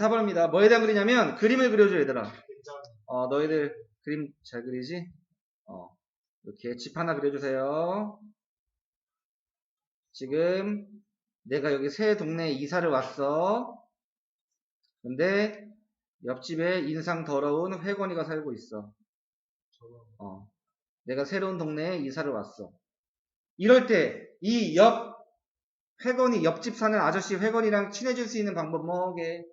24번입니다. 뭐에 대한 글이냐면 그림을 그려줘 얘들아. 어, 너희들 그림 잘 그리지? 어, 이렇게 집 하나 그려주세요. 지금 내가 여기 새 동네에 이사를 왔어. 근데 옆집에 인상 더러운 회건이가 살고 있어. 어, 내가 새로운 동네에 이사를 왔어. 이럴 때 이 옆 회건이 옆집 사는 아저씨 회건이랑 친해질 수 있는 방법 뭐게?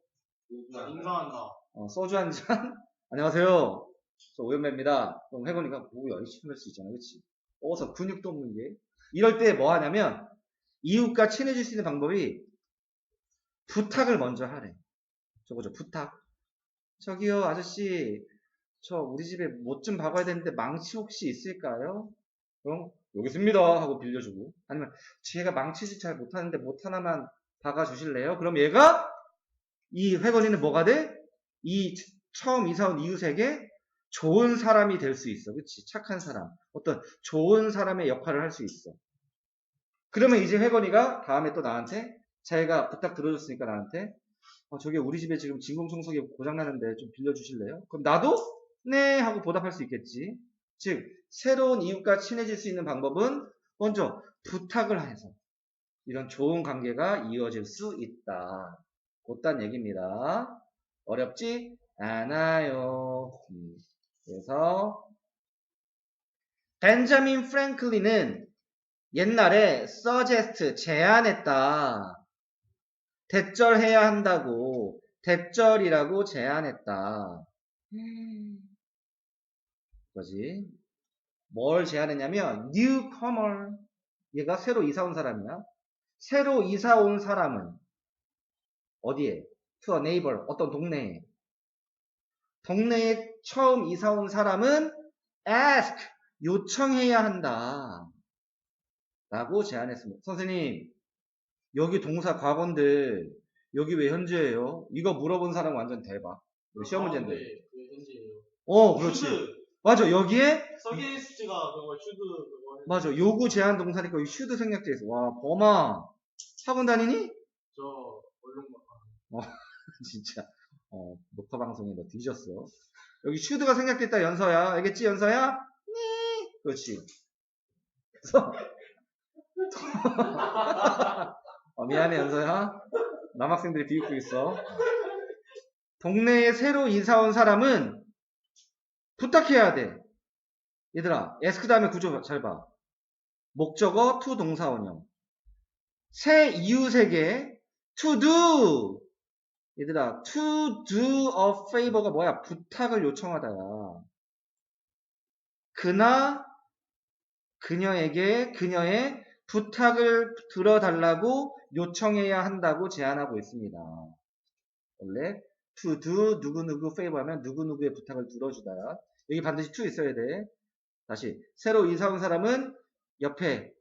인사한다. 어, 소주 한 잔? 안녕하세요. 저 오연배입니다. 그럼 혜건이가 뭐야, 이럴 수 있잖아. 그치? 어서 근육도 없는 게. 이럴 때 뭐 하냐면, 이웃과 친해질 수 있는 방법이 부탁을 먼저 하래. 저거죠, 부탁. 저기요, 아저씨. 저 우리 집에 못 좀 박아야 되는데 망치 혹시 있을까요? 그럼 여기 있습니다 하고 빌려주고 아니면 제가 망치질 잘 못하는데 못 하나만 박아주실래요? 그럼 얘가 이 회건이는 뭐가 돼? 이 처음 이사 온 이웃에게 좋은 사람이 될 수 있어. 그치? 착한 사람. 어떤 좋은 사람의 역할을 할 수 있어. 그러면 이제 회건이가 다음에 또 나한테 자기가 부탁 들어줬으니까 나한테 어, 저기 우리 집에 지금 진공청소기 고장나는데 좀 빌려주실래요? 그럼 나도 네 하고 보답할 수 있겠지. 즉 새로운 이웃과 친해질 수 있는 방법은 먼저 부탁을 해서 이런 좋은 관계가 이어질 수 있다. 곧단 얘기입니다. 어렵지 않아요. 음, 그래서 벤자민 프랭클린은 옛날에 suggest 제안했다. 대절해야 한다고 대절이라고 제안했다. 뭐지? 뭘 제안했냐면 newcomer 얘가 새로 이사 온 사람이야. 새로 이사 온 사람은 어디에? to a neighbor 어떤 동네에 동네에 처음 이사 온 사람은 ask 요청해야 한다 라고 제안했습니다 선생님 여기 동사 과거인데 여기 왜 현재예요? 이거 물어본 사람 완전 대박 시험 문제인데 그 현지예요. 어 그렇지 슈드. 맞아 여기에 서게스트가 그거 슈드 그거. 했- 맞아 요구 제한 동사니까 여기 슈드 생략돼 있어 와 범아 학원 다니니? 저 얼른 진짜 어, 녹화 방송에 너 뒤졌어. 여기 슈드가 생략됐다 연서야. 알겠지 연서야? 네. 그렇지. 그래서 어, 미안해 연서야. 남학생들이 비웃고 있어. 동네에 새로 이사 온 사람은 부탁해야 돼. 얘들아, 에스크 다음에 구조 잘 봐. 목적어 to 동사원형. 새 이웃에게 to do 얘들아, to do a favor가 뭐야? 부탁을 요청하다야. 그나, 그녀에게, 그녀의 부탁을 들어달라고 요청해야 한다고 제안하고 있습니다. 원래, to do 누구누구 favor 하면 누구누구의 부탁을 들어주다야. 여기 반드시 to 있어야 돼. 다시, 새로 이사 온 사람은 옆에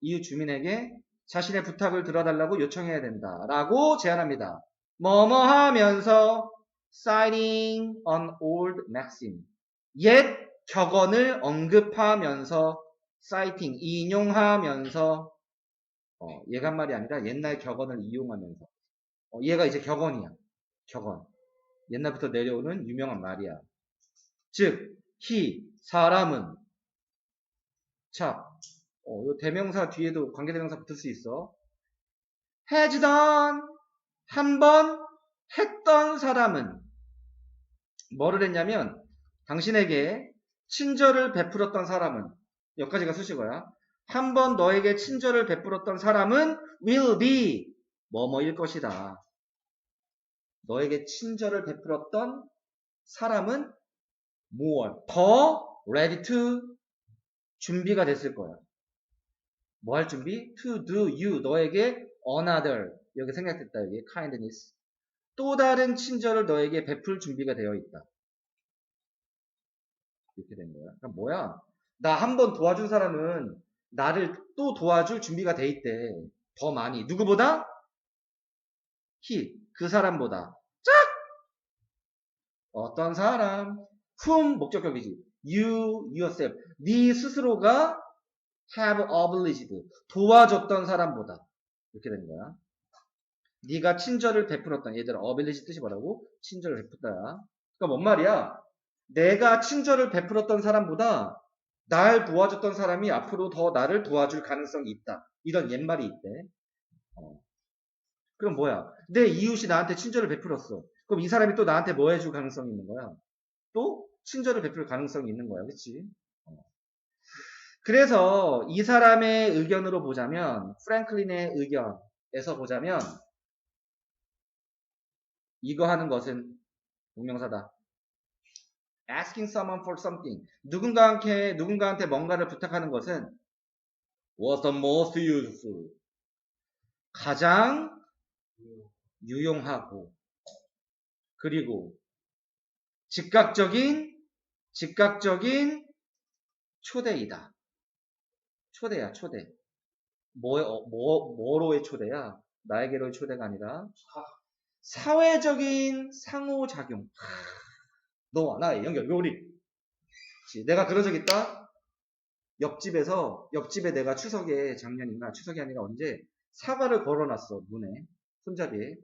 이웃 주민에게 자신의 부탁을 들어달라고 요청해야 된다. 라고 제안합니다. 뭐뭐 하면서 citing an old maxim. 옛 격언을 언급하면서 citing 인용하면서 어, 얘가 한 말이 아니라 옛날 격언을 이용하면서. 어, 얘가 이제 격언이야. 격언. 옛날부터 내려오는 유명한 말이야. 즉 he 사람은. 자 어, 요 대명사 뒤에도 관계대명사 붙을 수 있어. Has done 한 번 했던 사람은 뭐를 했냐면 당신에게 친절을 베풀었던 사람은 여기까지가 수식어야. 한 번 너에게 친절을 베풀었던 사람은 will be 뭐뭐일 것이다. 너에게 친절을 베풀었던 사람은 more 더 ready to 준비가 됐을 거야. 뭐 할 준비? to do you 너에게 another 여기 생략됐다 여기. Kindness. 또 다른 친절을 너에게 베풀 준비가 되어 있다. 이렇게 된 거야. 그러니까 뭐야? 나 한 번 도와준 사람은 나를 또 도와줄 준비가 돼 있대. 더 많이. 누구보다? he. 그 사람보다. 짝! 어떤 사람? whom 목적격이지. You yourself. 네 스스로가 have obliged 도와줬던 사람보다. 이렇게 되는 거야 네가 친절을 베풀었던 얘들아 어빌리지 뜻이 뭐라고? 친절을 베풀다. 그러니까 뭔 말이야? 내가 친절을 베풀었던 사람보다 날 도와줬던 사람이 앞으로 더 나를 도와줄 가능성이 있다. 이런 옛말이 있대. 어. 그럼 뭐야? 내 이웃이 나한테 친절을 베풀었어. 그럼 이 사람이 또 나한테 뭐 해줄 가능성이 있는 거야? 또 친절을 베풀 가능성이 있는 거야. 그치? 어. 그래서 이 사람의 의견으로 보자면, 프랭클린의 의견에서 보자면, 이거 하는 것은 동명사다. asking someone for something. 누군가한테, 누군가한테 뭔가를 부탁하는 것은 was the most useful. 가장 유용하고, 그리고 즉각적인, 즉각적인 초대이다. 초대야, 초대. 뭐, 어, 뭐, 뭐로의 초대야? 나에게로의 초대가 아니라 사회적인 상호작용. 너와 나의 연결, 요리. 내가 그런 적 있다? 옆집에서, 옆집에 내가 추석에 작년인가, 추석이 아니라 언제 사과를 걸어놨어, 문에. 손잡이에.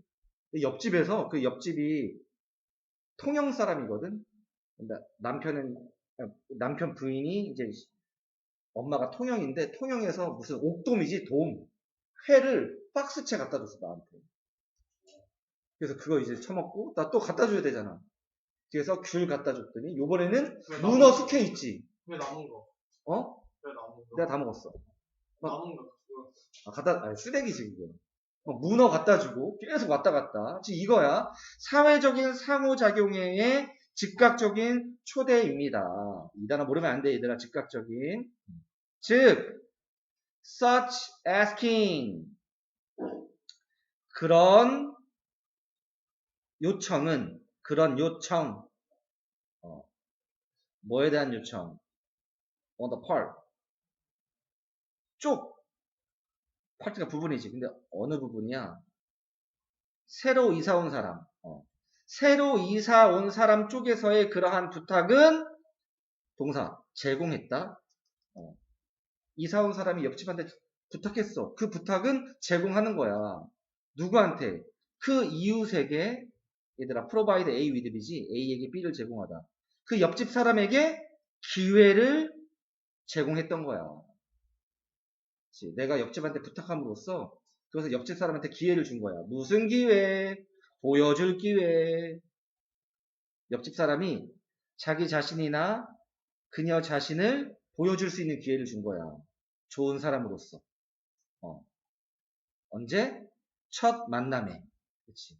근데 옆집에서, 그 옆집이 통영 사람이거든? 근데 남편은, 아, 남편 부인이 이제 엄마가 통영인데, 통영에서 무슨 옥돔이지, 돔. 회를 박스채 갖다 줬어, 나한테. 그래서 그거 이제 처먹고, 나 또 갖다 줘야 되잖아. 그래서 귤 갖다 줬더니, 요번에는 왜 문어 숙회 있지. 왜 남은 거? 어? 왜 남은 거? 내가 다 먹었어. 남은 거. 아, 갖다, 아니, 쓰레기지, 그거. 어, 문어 갖다 주고, 계속 왔다 갔다. 지금 이거야. 사회적인 상호작용의 즉각적인 초대입니다. 이 단어 모르면 안 돼, 얘들아. 즉각적인. 즉, such asking. 그런 요청은, 그런 요청. 어, 뭐에 대한 요청? on the part. 쪽. 파트가 부분이지. 근데 어느 부분이야? 새로 이사 온 사람. 어. 새로 이사 온 사람 쪽에서의 그러한 부탁은 동사 제공했다. 어. 이사 온 사람이 옆집한테 부탁했어. 그 부탁은 제공하는 거야. 누구한테? 그 이웃에게 얘들아 provide A with B지 A에게 B를 제공하다. 그 옆집 사람에게 기회를 제공했던 거야. 그치? 내가 옆집한테 부탁함으로써 그래서 옆집 사람한테 기회를 준 거야. 무슨 기회? 보여줄 기회. 옆집 사람이 자기 자신이나 그녀 자신을 보여줄 수 있는 기회를 준 거야. 좋은 사람으로서. 어. 언제? 첫 만남에. 그치.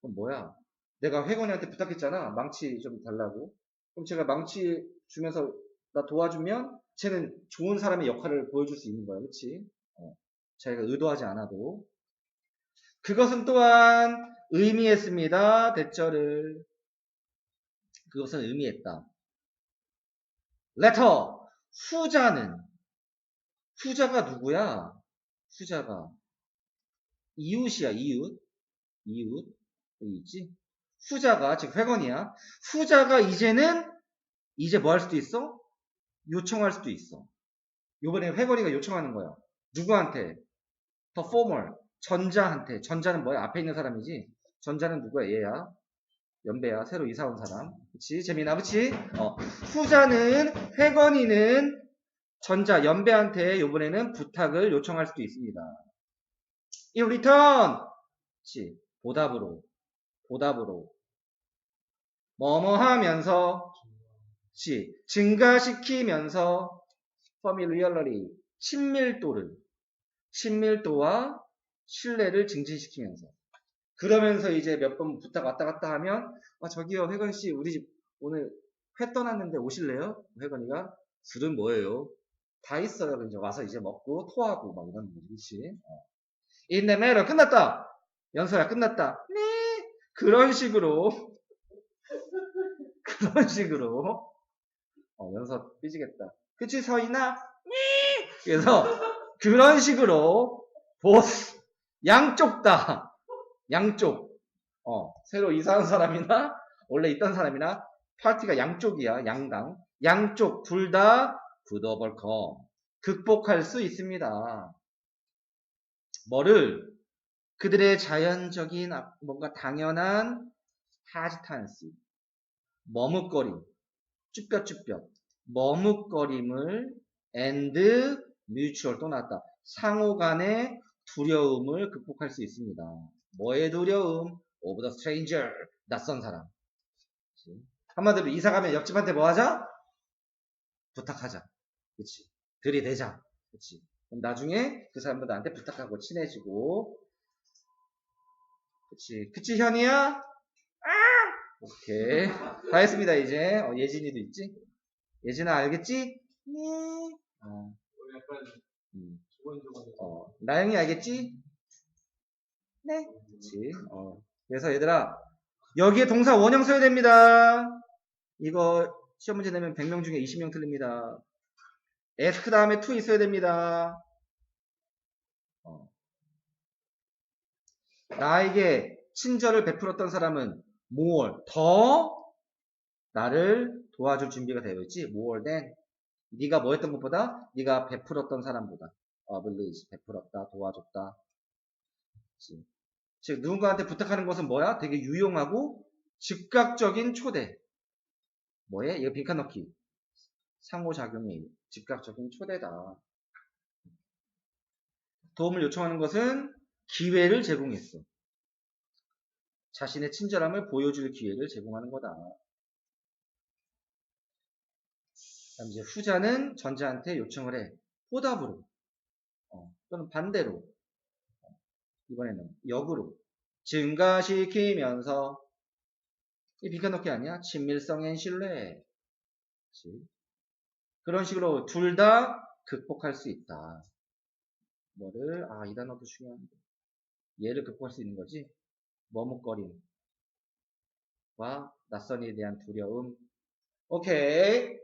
그럼 뭐야? 내가 회건이한테 부탁했잖아. 망치 좀 달라고. 그럼 제가 망치 주면서 나 도와주면 쟤는 좋은 사람의 역할을 보여줄 수 있는 거야. 그치? 어, 자기가 의도하지 않아도. 그것은 또한 의미했습니다. 대절을. 그것은 의미했다. letter. 후자는. 후자가 누구야? 후자가. 이웃이야, 이웃. 이웃. 여기 있지? 후자가, 즉, 회건이야. 후자가 이제는, 이제 뭐 할 수도 있어? 요청할 수도 있어. 요번에 회건이가 요청하는 거야. 누구한테? The former. 전자한테. 전자는 뭐야? 앞에 있는 사람이지? 전자는 누구야? 얘야. 연배야. 새로 이사 온 사람. 그치? 재미나, 그치? 어. 후자는, 회건이는 전자, 연배한테 요번에는 부탁을 요청할 수도 있습니다. In return. 그치? 보답으로. 보답으로. 뭐뭐 하면서 시 증가시키면서 familiarity 친밀도를 친밀도와 신뢰를 증진시키면서 그러면서 이제 몇 번 부탁 왔다 갔다 하면 아 저기요 회건 씨 우리 집 오늘 회 떠났는데 오실래요? 회건이가 술은 뭐예요? 다 있어요. 이제 와서 이제 먹고 토하고 막 이런 거지. 어. 인내매로 끝났다. 연서야 끝났다. 네 그런 식으로 그런 식으로 어, 연서 삐지겠다. 그치, 서인아? 네! 그래서, 그런 식으로, 보스, 양쪽 다, 양쪽, 어, 새로 이사한 사람이나, 원래 있던 사람이나, 파티가 양쪽이야, 양당. 양쪽, 둘 다, 굿어벌컴. 극복할 수 있습니다. 뭐를? 그들의 자연적인 아- 뭔가 당연한 hesitancy, 머뭇거림, 쭈뼛쭈뼛, 머뭇거림을 mutual 또 나왔다. 상호 간의 두려움을 극복할 수 있습니다. 뭐의 두려움? of the stranger, 낯선 사람. 한마디로 이사 가면 옆집한테 뭐 하자? 부탁하자. 그치? 들이대자. 그치? 그럼 나중에 그 사람도 나한테 부탁하고 친해지고. 그치? 그치, 현이야? 아! 오케이. 다 했습니다, 이제. 어, 예진이도 있지? 예진아, 알겠지? 네. 어, 음. 어, 나영이 알겠지? 네. 그치? 어. 그래서 얘들아, 여기에 동사 원형 써야 됩니다. 이거 시험 문제 내면 100명 중에 20명 틀립니다. ask 다음에 to 있어야 됩니다. 어. 나에게 친절을 베풀었던 사람은 more, 더 나를 도와줄 준비가 되어 있지. more than 네가 뭐 했던 것보다 네가 베풀었던 사람보다 oblige, 베풀었다, 도와줬다. 그치. 즉 누군가한테 부탁하는 것은 뭐야? 되게 유용하고 즉각적인 초대. 뭐에? 이거 빈칸 넣기. 상호작용이 즉각적인 초대다. 도움을 요청하는 것은 기회를 제공했어. 자신의 친절함을 보여줄 기회를 제공하는 거다. 그다음 이제 후자는 전자한테 요청을 해. 보답으로. 어, 또는 반대로. 이번에는 역으로. 증가시키면서. 이 빈칸넣기 아니야? 친밀성 엔 신뢰. 그치? 그런 식으로 둘 다 극복할 수 있다. 뭐를, 아, 이 단어도 중요한데. 얘를 극복할 수 있는 거지. 머뭇거림과 낯선이에 대한 두려움. 오케이.